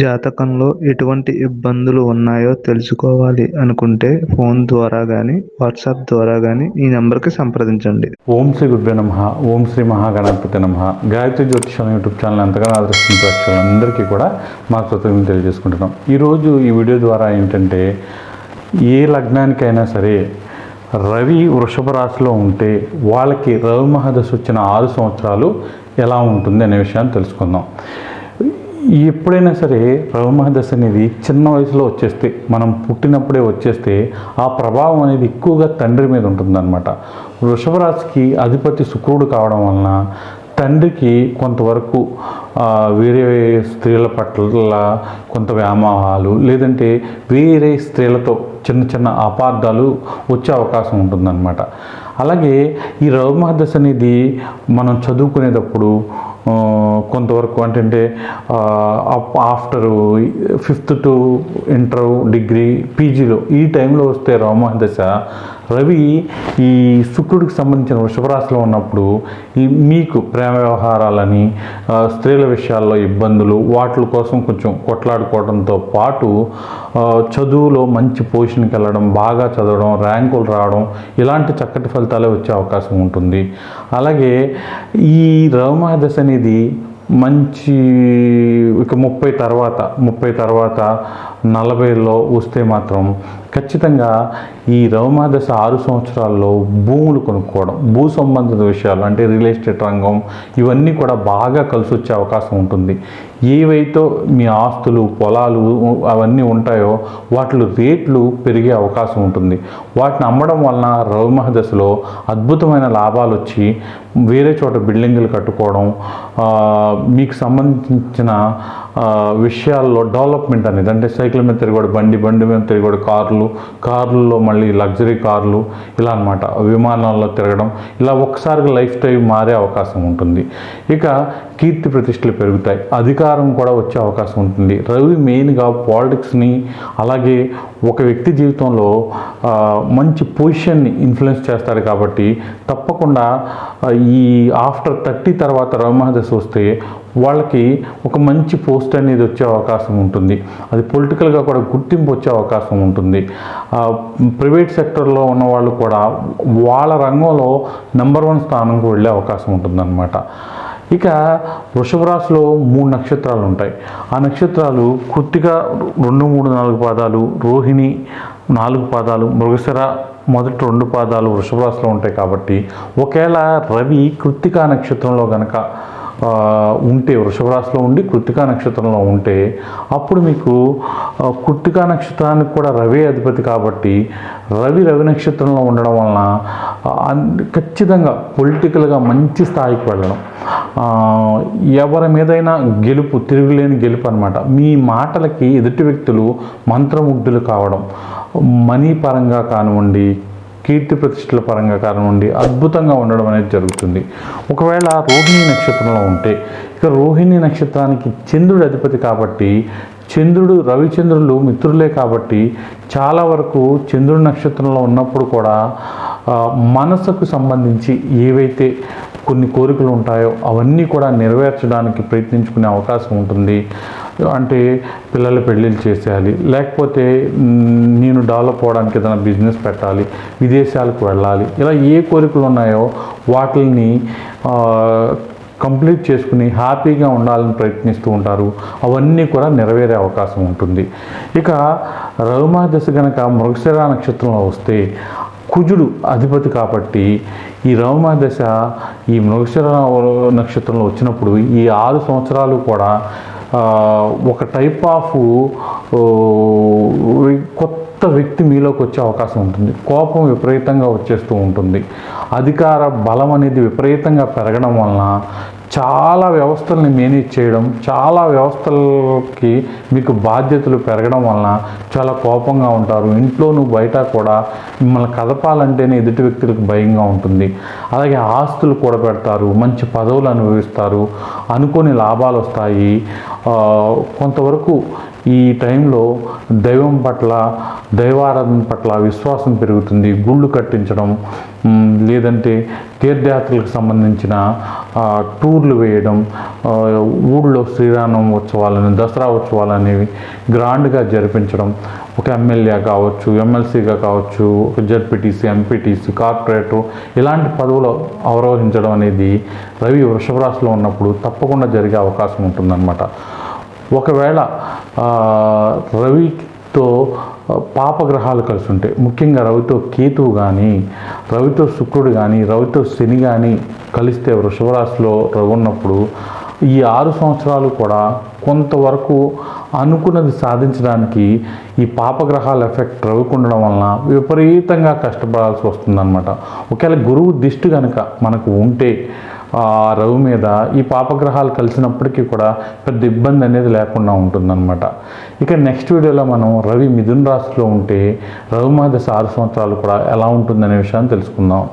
జాతకంలో ఎటువంటి ఇబ్బందులు ఉన్నాయో తెలుసుకోవాలి అనుకుంటే ఫోన్ ద్వారా కానీ వాట్సాప్ ద్వారా కానీ ఈ నెంబర్కి సంప్రదించండి. ఓం శ్రీ గురుభ్యో నమ ఓం శ్రీ మహాగణపతి నమ. గాయత్రి జ్యోతిషం యూట్యూబ్ ఛానల్ ఎంతగానో ఆదర్శించిన అందరికీ కూడా మా కృతజ్ఞతలు తెలియజేసుకుంటున్నాం. ఈరోజు ఈ వీడియో ద్వారా ఏంటంటే ఏ లగ్నానికైనా సరే రవి వృషభ రాశిలో ఉంటే వాళ్ళకి రవి మహాదశ వచ్చిన ఆరు సంవత్సరాలు ఎలా ఉంటుంది అనే విషయాన్ని తెలుసుకుందాం. ఎప్పుడైనా సరే రవి అనేది చిన్న వయసులో వచ్చేస్తే మనం పుట్టినప్పుడే వచ్చేస్తే ఆ ప్రభావం అనేది ఎక్కువగా తండ్రి మీద ఉంటుందన్నమాట. వృషభ రాశికి అధిపతి శుక్రుడు కావడం వలన తండ్రికి కొంతవరకు వేరే స్త్రీల పట్ల కొంత వ్యామోహాలు లేదంటే వేరే స్త్రీలతో చిన్న చిన్న అపార్థాలు వచ్చే అవకాశం ఉంటుందన్నమాట. అలాగే ఈ రవమహదశ అనేది మనం చదువుకునేటప్పుడు కొంతవరకు అంటే after fifth to inter degree పీజీలో ఈ టైంలో వస్తే రవిమహదశ రవి ఈ శుక్రుడికి సంబంధించిన వృషభరాశిలో ఉన్నప్పుడు ఈ మీకు ప్రేమ వ్యవహారాలని స్త్రీల విషయాల్లో ఇబ్బందులు వాటి కోసం కొంచెం కొట్లాడుకోవడంతో పాటు చదువులో మంచి పొజిషన్కి వెళ్ళడం బాగా చదవడం ర్యాంకులు రావడం ఇలాంటి చక్కటి ఫలితాలే వచ్చే అవకాశం ఉంటుంది. అలాగే ఈ రవమహదశ అనేది మంచి ఇక ముప్పై తర్వాత ముప్పై తర్వాత నలభైలో వస్తే మాత్రం ఖచ్చితంగా ఈ రవమాదశ ఆరు సంవత్సరాల్లో భూములు కొనుక్కోవడం భూ సంబంధిత విషయాలు అంటే రియల్ ఎస్టేట్ రంగం ఇవన్నీ కూడా బాగా కలిసి వచ్చే అవకాశం ఉంటుంది. ఏవైతే మీ ఆస్తులు పొలాలు అవన్నీ ఉంటాయో వాటి రేట్లు పెరిగే అవకాశం ఉంటుంది. వాటిని అమ్మడం వలన రవమహదశలో అద్భుతమైన లాభాలు వచ్చి వేరే చోట బిల్డింగులు కట్టుకోవడం మీకు సంబంధించిన విషయాల్లో డెవలప్మెంట్ అనేది అంటే సైకిల్ మీద తిరగడు బండి బండి మీద తిరగడు కార్లు కార్లలో మళ్ళీ లగ్జరీ కార్లు ఇలా అన్నమాట. విమానాల్లో తిరగడం ఇలా ఒక్కసారిగా లైఫ్ స్టైల్ మారే అవకాశం ఉంటుంది. ఇక కీర్తి ప్రతిష్టలు పెరుగుతాయి. అధికారం కూడా వచ్చే అవకాశం ఉంటుంది. రవి మెయిన్గా పాలిటిక్స్ని అలాగే ఒక వ్యక్తి జీవితంలో మంచి పొజిషన్ని ఇన్ఫ్లుయెన్స్ చేస్తాడు కాబట్టి తప్పకుండా ఈ ఆఫ్టర్ థర్టీ తర్వాత రవిమహదశ వస్తే వాళ్ళకి ఒక మంచి పోస్ట్ అనేది వచ్చే అవకాశం ఉంటుంది. అది పొలిటికల్గా కూడా గుర్తింపు వచ్చే అవకాశం ఉంటుంది. ప్రైవేట్ సెక్టర్లో ఉన్న వాళ్ళు కూడా వాళ్ళ రంగంలో నెంబర్ వన్ స్థానంకు వెళ్ళే అవకాశం ఉంటుందన్నమాట. ఇక వృషభ రాశిలో మూడు నక్షత్రాలు ఉంటాయి. ఆ నక్షత్రాలు కృత్తిక రెండు మూడు నాలుగు పాదాలు రోహిణి నాలుగు పాదాలు మృగశిర మొదటి రెండు పాదాలు వృషభ రాశిలో ఉంటాయి కాబట్టి ఒకవేళ రవి కృత్తికా నక్షత్రంలో కనుక ఉంటే వృషభ రాశిలో ఉండి కృత్తికా నక్షత్రంలో ఉంటే అప్పుడు మీకు కృత్తికా నక్షత్రానికి కూడా రవి అధిపతి కాబట్టి రవి రవి నక్షత్రంలో ఉండడం వలన ఖచ్చితంగా పొలిటికల్గా మంచి స్థాయికి వెళ్ళడం. ఎవరి మీదైనా గెలుపు తిరుగులేని గెలుపు అనమాట మీ మాటలకి ఎదుటి వ్యక్తులు మంత్రముగ్ధులు కావడం మనీ పరంగా కానివ్వండి కీర్తి ప్రతిష్టల పరంగా కానివ్వండి అద్భుతంగా ఉండడం అనేది జరుగుతుంది. ఒకవేళ రోహిణి నక్షత్రంలో ఉంటే ఇక రోహిణి నక్షత్రానికి చంద్రుడు అధిపతి కాబట్టి చంద్రుడు రవిచంద్రులు మిత్రులే కాబట్టి చాలా వరకు చంద్రుడి నక్షత్రంలో ఉన్నప్పుడు కూడా మనసుకు సంబంధించి ఏవైతే కొన్ని కోరికలు ఉంటాయో అవన్నీ కూడా నెరవేర్చడానికి ప్రయత్నించుకునే అవకాశం ఉంటుంది. అంటే పిల్లల పెళ్ళిళ్ళు చేసేయాలి. లేకపోతే నేను డెవలప్ అవ్వడానికి ఏదైనా బిజినెస్ పెట్టాలి విదేశాలకు వెళ్ళాలి ఇలా ఏ కోరికలు ఉన్నాయో వాటిని కంప్లీట్ చేసుకుని హ్యాపీగా ఉండాలని ప్రయత్నిస్తూ ఉంటారు. అవన్నీ కూడా నెరవేరే అవకాశం ఉంటుంది. ఇక రవిమా దశ కనుక మృగశిర నక్షత్రంలో వస్తే కుజుడు అధిపతి కాబట్టి ఈ రవిమా దశ ఈ మృగశిర నక్షత్రంలో వచ్చినప్పుడు ఈ ఆరు సంవత్సరాలు కూడా ఒక టైప్ ఆఫ్ కొత్త వ్యక్తి మీలోకి వచ్చే అవకాశం ఉంటుంది. కోపం విపరీతంగా వచ్చేస్తూ ఉంటుంది. అధికార బలం అనేది విపరీతంగా పెరగడం వలన చాలా వ్యవస్థల్ని మేనేజ్ చేయడం చాలా వ్యవస్థలకి మీకు బాధ్యతలు పెరగడం వలన చాలా కోపంగా ఉంటారు. ఇంట్లోనూ బయట కూడా మిమ్మల్ని కదపాలంటేనే ఎదుటి వ్యక్తులకు భయంగా ఉంటుంది. అలాగే ఆస్తులు కూడా పెడతారు మంచి పదవులు అనుభవిస్తారు అనుకోని లాభాలు వస్తాయి. కొంతవరకు ఈ టైంలో దైవం పట్ల దైవారాధన పట్ల విశ్వాసం పెరుగుతుంది. గుళ్ళు కట్టించడం లేదంటే తీర్థయాత్రలకు సంబంధించిన టూర్లు వేయడం ఊళ్ళో శ్రీరామం ఉత్సవాలని దసరా ఉత్సవాలు అనేవి గ్రాండ్గా జరిపించడం ఒక ఎమ్మెల్యే కావచ్చు ఎమ్మెల్సీగా కావచ్చు ఒక జడ్పీటీసీ ఎంపీటీసీ కార్పొరేటర్ ఇలాంటి పదవులు అవరోహించడం అనేది రవి వృషభ రాశిలో ఉన్నప్పుడు తప్పకుండా జరిగే అవకాశం ఉంటుందన్నమాట. ఒకవేళ రవితో పాపగ్రహాలు కలిసి ఉంటాయి. ముఖ్యంగా రవితో కేతువు కానీ రవితో శుక్రుడు కానీ రవితో శని కానీ కలిస్తే వృషభరాశిలో రవి ఉన్నప్పుడు ఈ ఆరు సంవత్సరాలు కూడా కొంతవరకు అనుకున్నది సాధించడానికి ఈ పాపగ్రహాల ఎఫెక్ట్ రవికుండడం వలన విపరీతంగా కష్టపడాల్సి వస్తుందన్నమాట. ఒకవేళ గురువు దిష్టి కనుక మనకు ఉంటే రవి మీద ఈ పాపగ్రహాలు కలిసినప్పటికీ కూడా పెద్ద ఇబ్బంది అనేది లేకుండా ఉంటుందన్నమాట. ఇక నెక్స్ట్ వీడియోలో మనం రవి మిథున్ రాశిలో ఉంటే రవి మీద ఆరు సంవత్సరాలు కూడా ఎలా ఉంటుందనే విషయాన్ని తెలుసుకుందాం.